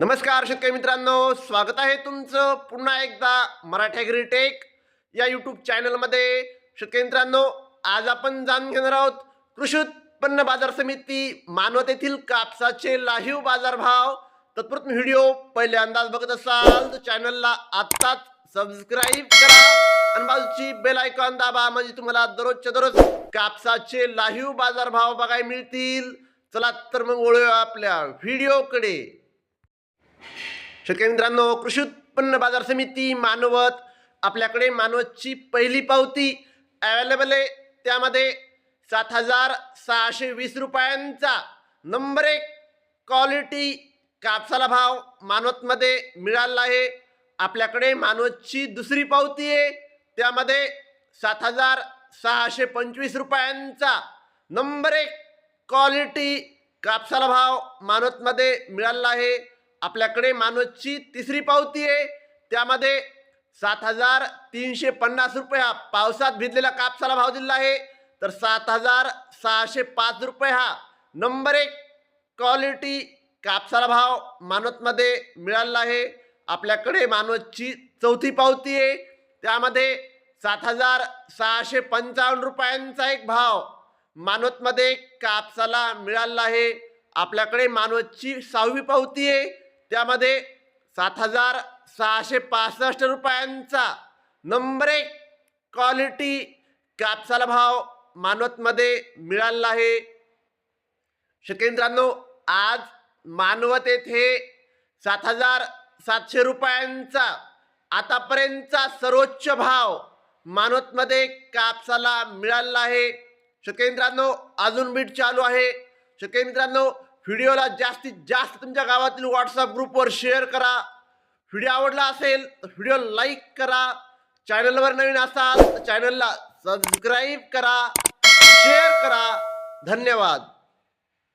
नमस्कार शेतकरी मित्रांनो. स्वागत आहे तुमचं पुन्हा एकदा मराठी ग्रीटेक या यूट्यूब चॅनलमध्ये शेतकरी मित्रांनो आज आपण जाणून घेणार आहोत कृषी उत्पन्न बाजार समिती मानवत येथील कापसाचे लाहीव बाजारभाव. तत्पुरत व्हिडिओ पहिले अंदाज बघत असाल तर चॅनलला आत्ताच सबस्क्राईब करा आणि बाजूची बेल आयकॉन दाबा म्हणजे तुम्हाला दररोजच्या दररोज कापसाचे लाहीव बाजारभाव बघायला मिळतील. चला तर मग वळूया आपल्या व्हिडिओकडे शेतकरी मित्रांनो कृषी उत्पन्न बाजार समिती मानवत आपल्याकडे मानवतची पहिली पावती अवेलेबल आहे. त्यामध्ये सात हजार सहाशे वीस रुपयांचा नंबर एक क्वालिटी कापसाला भाव मानवतमध्ये मिळाला आहे. आपल्याकडे मानवतची दुसरी पावती आहे. त्यामध्ये सात हजार सहाशे पंचवीस रुपयांचा नंबर एक क्वालिटी कापसाला भाव मानवतमध्ये मिळाला आहे. आपल्याकडे मानवतची तिसरी पावती आहे. त्यामध्ये सात हजार तीनशे पन्नास रुपये हा पावसात भिजलेला कापसाला भाव दिलेला आहे. तर सात हजार सहाशे पाच रुपये हा नंबर एक क्वालिटी कापसाला भाव मानवतमध्ये मिळाला आहे. आपल्याकडे मानवतची चौथी पावती आहे. त्यामध्ये सात हजार सहाशे पंचावन्न रुपयांचा एक भाव मानवतमध्ये कापसाला मिळाला आहे. आपल्याकडे मानवतची सहावी पावती आहे. त्यामध्ये सात हजार सहाशे पासष्ट रुपयांचा नंबर एक क्वालिटी कापसाला भाव मानवतमध्ये मिळाला आहे. शकेंद्रांनो आज मानवत येथे सात हजार सातशे रुपयांचा आतापर्यंतचा सर्वोच्च भाव मानवतमध्ये कापसाला मिळाला आहे. शकेंद्रांनो अजून बीट चालू आहे. शकेंद्रांनो व्हिडिओला जास्तीत जास्त तुमच्या गावातील व्हॉट्सअप ग्रुपवर शेअर करा. व्हिडिओ आवडला असेल तर व्हिडिओ लाईक करा. चॅनलवर नवीन असाल तर चॅनलला सबस्क्राईब करा. शेअर करा. धन्यवाद.